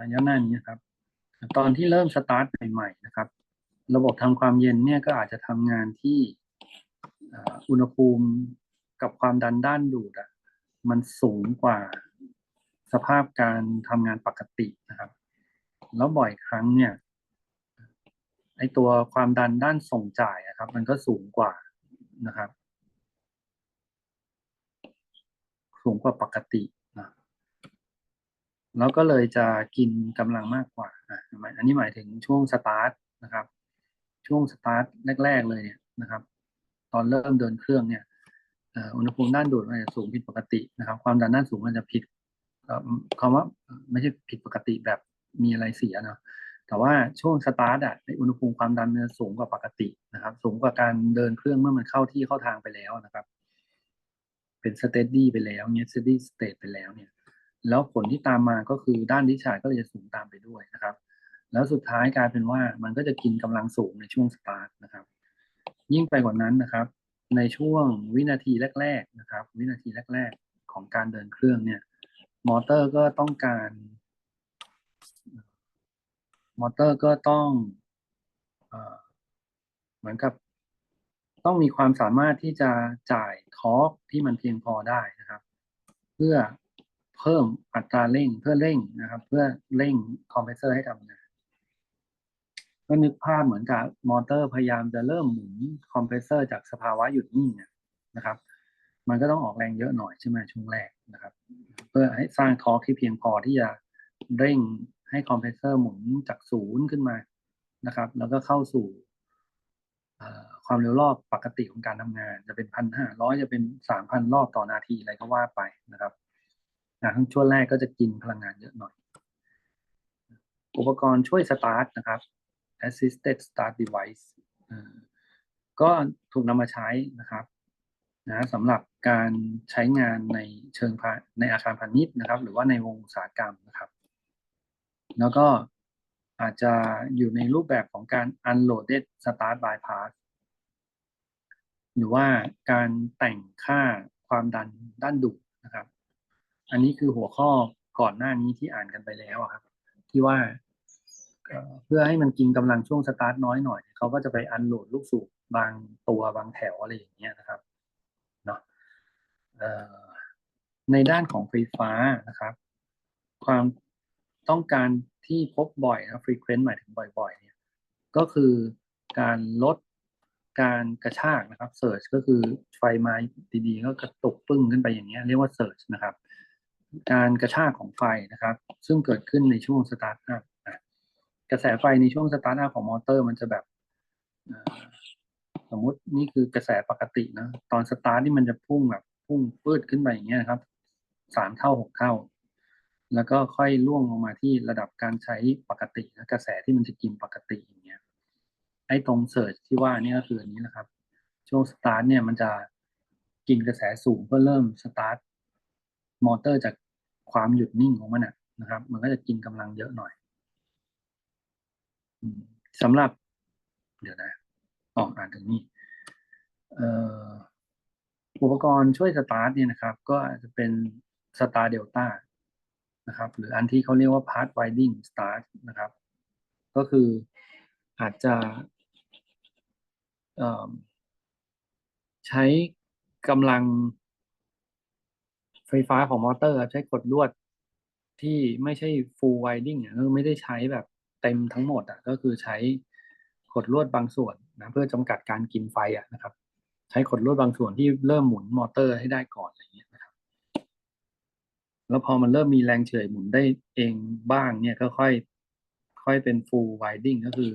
ระยะหน้านี้นะครับ ตอนที่เริ่มสตาร์ทใหม่ๆนะครับ ระบบทำความเย็นเนี่ยก็อาจจะทำงานที่อุณหภูมิกับความดันด้านดูดอะมันสูงกว่าสภาพการทำงานปกตินะครับ แล้วบ่อยครั้งเนี่ยไอตัวความดันด้านส่งจ่ายอะครับ มันก็สูงกว่านะครับ สูงกว่าปกติ แล้วก็เลยจะกินกำลังมากกว่าอันนี้หมายถึงช่วงสตาร์ทนะครับ ช่วงสตาร์ทแรก ๆ เลยเนี่ยนะครับ ตอนเริ่มเดินเครื่องเนี่ยอุณหภูมิด้านดูดมันจะสูงผิดปกตินะครับ ความดันด้านสูงมันจะผิดคำว่าไม่ใช่ผิดปกติแบบมีอะไรเสียเนาะแต่ว่าช่วงสตาร์ทอะในอุณหภูมิความดันมันจะสูงกว่าปกตินะครับ สูงกว่าการเดินเครื่องเมื่อมันเข้าที่เข้าทางไปแล้วนะครับ เป็นสเต d ดี้ไปแล้วเนี่ยสเต d ดี้สเต e ไปแล้วเนี่ย แล้วผลที่ตามมาก็คือด้านดิชาก็เลยจะสูงตามไปด้วยนะครับ แล้วสุดท้ายกลายเป็นว่ามันก็จะกินกำลังสูงในช่วงสตาร์ทนะครับ ยิ่งไปกว่านั้นนะครับ ในช่วงวินาทีแรก ๆนะครับ วินาทีแรก ๆ ของการเดินเครื่องเนี่ยมอเตอร์ก็ต้องการ มอเตอร์ก็ต้องเหมือนกับต้องมีความสามารถที่จะจ่ายทอร์กที่มันเพียงพอได้นะครับ เพื่อ เพิ่มอัตราเร่งเพื่อเร่งนะครับ เพื่อเร่งคอมเพรสเซอร์ให้ทำงานก็นึกภาพเหมือนกับมอเตอร์พยายามจะเริ่มหมุนคอมเพรสเซอร์จากสภาวะหยุดนิ่งนะครับ มันก็ต้องออกแรงเยอะหน่อยใช่ไหมช่วงแรกนะครับ เพื่อให้สร้างทอร์กที่เพียงพอที่จะเร่งให้คอมเพรสเซอร์หมุนจากศูนย์ขึ้นมานะครับ แล้วก็เข้าสู่ความเร็วรอบปกติของการทำงาน จะเป็นพันห้าร้อยจะเป็นสามพันรอบต่อนาทีอะไรก็ว่าไปนะครับ งานทั้งช่วงแรกก็จะกินพลังงานเยอะหน่อย อุปกรณ์ช่วยสตาร์ทนะครับ assisted start device ก็ถูกนำมาใช้นะครับนะสำหรับการใช้งานในเชิงพาในอาคารพาณิชย์นะครับ หรือว่าในวงอุตสาหกรรมนะครับ แล้วก็อาจจะอยู่ในรูปแบบของการ unloaded start bypass หรือว่าการแต่งค่าความดันด้านดูด อันนี้คือหัวข้อก่อนหน้านี้ที่อ่านกันไปแล้วอะครับ ที่ว่าเพื่อให้มันกินกำลังช่วงสตาร์ทน้อยหน่อยเขาก็จะไปอันโหลดลูกสูบบางตัวบางแถวอะไรอย่างเงี้ยนะครับเนาะในด้านของไฟฟ้านะครับ ความต้องการที่พบบ่อยนะ frequent หมายถึงบ่อยๆเนี่ยก็คือการลดการกระชากนะครับ surge ก็คือไฟมาดีๆ ก็กระตุกปึ้งขึ้นไปอย่างเงี้ยเรียกว่า surge นะครับ การกระชากของไฟนะครับ ซึ่งเกิดขึ้นในช่วงสตาร์ทอัพกระแสไฟในช่วงสตาร์ทอัพของมอเตอร์มันจะแบบสมมตินี่คือกระแสปกตินะ ตอนสตาร์ทนี่มันจะพุ่งแบบพุ่งปืดขึ้นไปอย่างเงี้ยครับสามเท่าหกเท่า แล้วก็ค่อยล่วงลงมาที่ระดับการใช้ปกตินะกระแสที่มันจะกินปกติอย่างเงี้ยไอ้ตรงเสิร์ชที่ว่านี่ก็คืออันนี้นะครับ ช่วงสตาร์ทเนี่ยมันจะกินกระแสสูงเพื่อเริ่มสตาร์ท มอเตอร์จากความหยุดนิ่งของมันนะนะครับ มันก็จะกินกำลังเยอะหน่อยสำหรับ เดี๋ยวนะออกอ่านถึงนี่เอ่อุปกรณ์ช่วยสตาร์ทเนี่ยนะครับ ก็จะเป็นสตาร์เดลต้านะครับ หรืออันที่เขาเรียกว่า path winding start นะครับ ก็คืออาจจะใช้กำลัง ไฟฟ้าของมอเตอร์ใช้กดลวดที่ไม่ใช่ full winding อะก็ไม่ได้ใช้แบบเต็มทั้งหมดอะก็คือใช้กดลวดบางส่วนนะเพื่อจำกัดการกินไฟอะนะครับ ใช้กดลวดบางส่วนที่เริ่มหมุนมอเตอร์ให้ได้ก่อนอะไรอย่างเงี้ยนะครับ แล้วพอมันเริ่มมีแรงเฉื่อยหมุนได้เองบ้างเนี่ยก็ค่อยค่อยเป็น full winding ก็คือ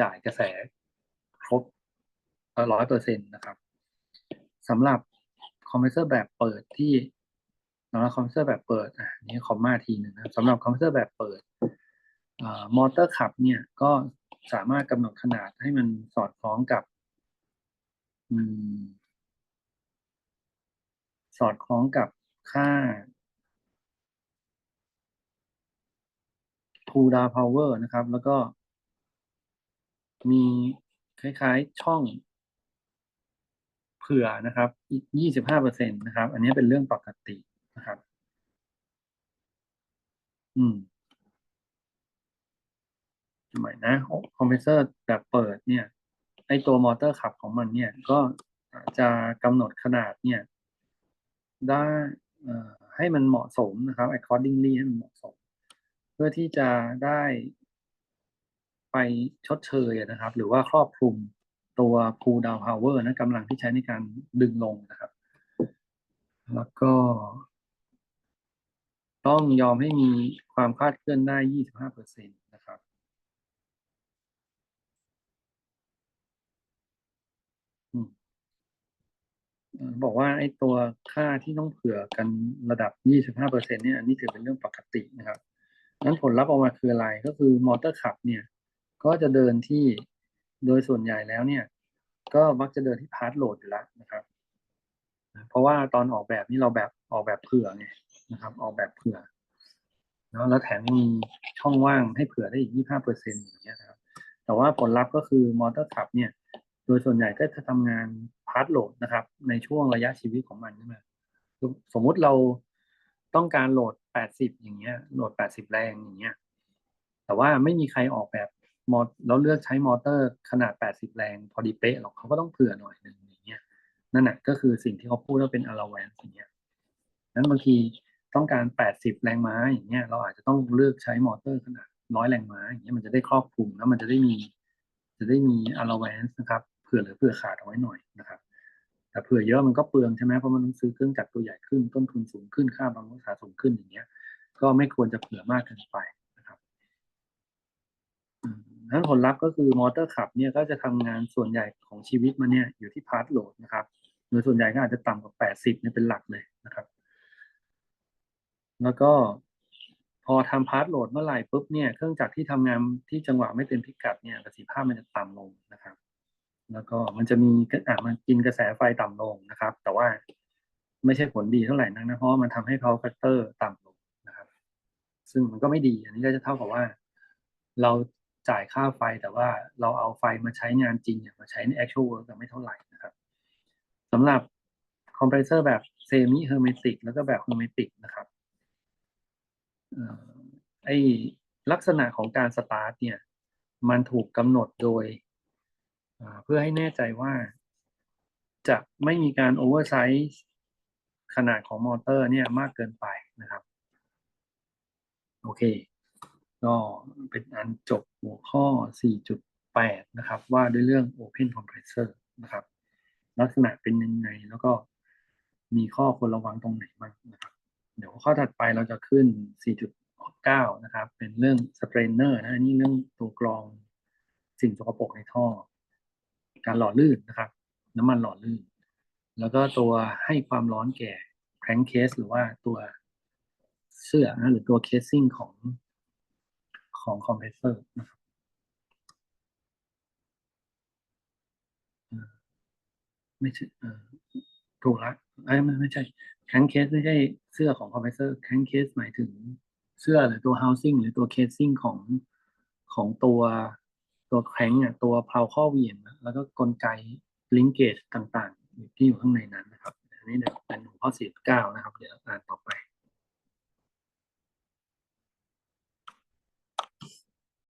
จ่ายกระแสครบร้อยเปอร์เซ็นต์นะครับสำหรับคอมเพรสเซอร์แบบเปิดที่ำหรับคอมเพรสเซอร์แบบเปิดอะนี่คอมมาทีหนึ่งนะครับสำหรับคอมเพรสเซอร์แบบเปิดมอเตอร์ขับเนี่ยก็สามารถกำหนดขนาดให้มันสอดคล้องกับอสอดคล้องกับค่าทูดาพาวเวอร์นะครับ แล้วก็ มีคล้ายๆช่อง เผื่อนะครับ อีกยี่สิบห้าเปอร์เซ็นตนะครับ อันนี้เป็นเรื่องปกตินะครับ อืมทำไมนะคอมเพรสเซอร์แบบเปิดเนี่ย ไอตัวมอเตอร์ขับของมันเนี่ย ก็จะกำหนดขนาดเนี่ย ได้เอ่อให้มันเหมาะสมนะครับ accordingly ให้มันเหมาะสม เพื่อที่จะได้ไปชดเชยนะครับ หรือว่าครอบคลุมตัว pull down power นะกำลังที่ใช้ในการดึงลงนะครับ แล้วก็ ต้องยอมให้มีความคลาดเคลื่อนได้ 25%นะครับอืมเอ่อบอกว่าไอ้ตัวค่าที่ต้องเผื่อกันระดับ 25%เนี่ยอันนี้ถือเป็นเรื่องปกตินะครับนั้นผลลัพธ์ออกมาคืออะไรก็คือมอเตอร์ขับเนี่ย ก็จะเดินที่โดยส่วนใหญ่แล้วเนี่ย ก็มักจะเดินที่พาร์ทโหลดอยู่แล้วนะครับ เพราะว่าตอนออกแบบนี่เราแบบออกแบบเผื่อไง นะครับ ออกแบบเผื่อเนาะแล้วแถมมีช่องว่างให้เผื่อได้อีก 25เปอร์เซ็นต์อย่างเงี้ยนะครับ แต่ว่าผลลัพธ์ก็คือมอเตอร์ขับเนี่ย โดยส่วนใหญ่ก็จะทำงานพาร์ทโหลดนะครับ ในช่วงระยะชีวิตของมันใช่ไหมสมมุติเราต้องการโหลด 80 อย่างเงี้ย โหลด 80 แรงอย่างเงี้ย แต่ว่าไม่มีใครออกแบบมอแล้วเลือกใช้มอเตอร์ขนาด 80 แรง พอดีเป๊ะหรอกเขาก็ต้องเผื่อหน่อยหนึ่งอย่างเงี้ย นั่นแหะก็คือสิ่งที่เขาพูดว่าเป็น allowance อย่างเงี้ยนั้นบางที ต้องการ 80 แรงม้าอย่างเงี้ยเราอาจจะต้องเลือกใช้มอเตอร์ขนาด100แรงม้าอย่างเงี้ยมันจะได้ครอบคลุมแล้วมันจะได้มี จะได้มี allowance นะครับเผื่อเหลือเผื่อขาดเอาไว้หน่อยนะครับ แต่เผื่อเยอะมันก็เปลืองใช่ไหมเพราะมันต้องซื้อเครื่องจักรตัวใหญ่ขึ้นต้นทุนสูงขึ้นค่าบำรุงรักษาสูงขึ้นอย่างเงี้ย ก็ไม่ควรจะเผื่อมากเกินไปนะครับนั้นผลลัพธ์ก็คือมอเตอร์ขับเนี่ยก็จะทำงานส่วนใหญ่ของชีวิตมันเนี่ยอยู่ที่พาร์ทโหลดนะครับโดยส่วนใหญ่ก็อาจจะต่ำกว่า 80เนี่ยเป็นหลักเลยนะครับ แล้วก็พอทำพาร์ทโหลดเมื่อไหร่ปุ๊บเนี่ยเครื่องจักรที่ทำงานที่จังหวะไม่เต็มพิกัดเนี่ยประสิทธิภาพมันจะต่ำลงนะครับ แล้วก็มันจะมีอะมันกินกระแสไฟต่ำลงนะครับ แต่ว่าไม่ใช่ผลดีเท่าไหร่นักนะเพราะว่ามันทำให้เขาแฟกเตอร์ต่ำลงนะครับ ซึ่งมันก็ไม่ดี อันนี้ก็จะเท่ากับว่า เราจ่ายค่าไฟแต่ว่าเราเอาไฟมาใช้งานจริงเนี่ยมาใช้ใน actual work แต่ไม่เท่าไหร่นะครับสำหรับคอมเพรสเซอร์แบบเซมิเฮอร์เมติกแล้วก็แบบเฮอร์เมติกนะครับ ไอลักษณะของการสตาร์ทเนี่ยมันถูกกำหนดโดย เพื่อให้แน่ใจว่าจะไม่มีการโอเวอร์ไซส์ขนาดของมอเตอร์เนี่ยมากเกินไปนะครับ โอเค ก็เป็นอันจบหัวข้อ 4.8 นะครับ ว่าด้วยเรื่อง Open Compressor นะครับ ลักษณะเป็นยังไงแล้วก็มีข้อควรระวังตรงไหนบ้างนะครับ เดี๋ยวข้อถัดไปเราจะขึ้น 4.9 นะครับ เป็นเรื่อง strainer นะอันนี้เรื่องตัวกรองสิ่งสกปรกในท่อ การหล่อลื่นนะครับ น้ำมันหล่อลื่น แล้วก็ตัวให้ความร้อนแก่ crankcase หรือว่าตัวเสื้อนะหรือตัว casing ของของคอมเพรสเซอร์นะครับไม่ใช่เออถูกละไอ้ยไม่ไม่ใช่ แคงเคสไม่ใช่เสื้อของคอมเพรสเซอร์แคงเคสหมายถึงเสื้อหรือตัว housing หรือตัว casing ของของตัวตัวแคงอะตัวเพลาข้อเหวี่ยงแล้วก็กลไก linkage ต่างๆ ที่อยู่ข้างในนั้นนะครับ อันนี้เป็นหัวข้อ49นะครับ เดี๋ยวอ่านต่อไป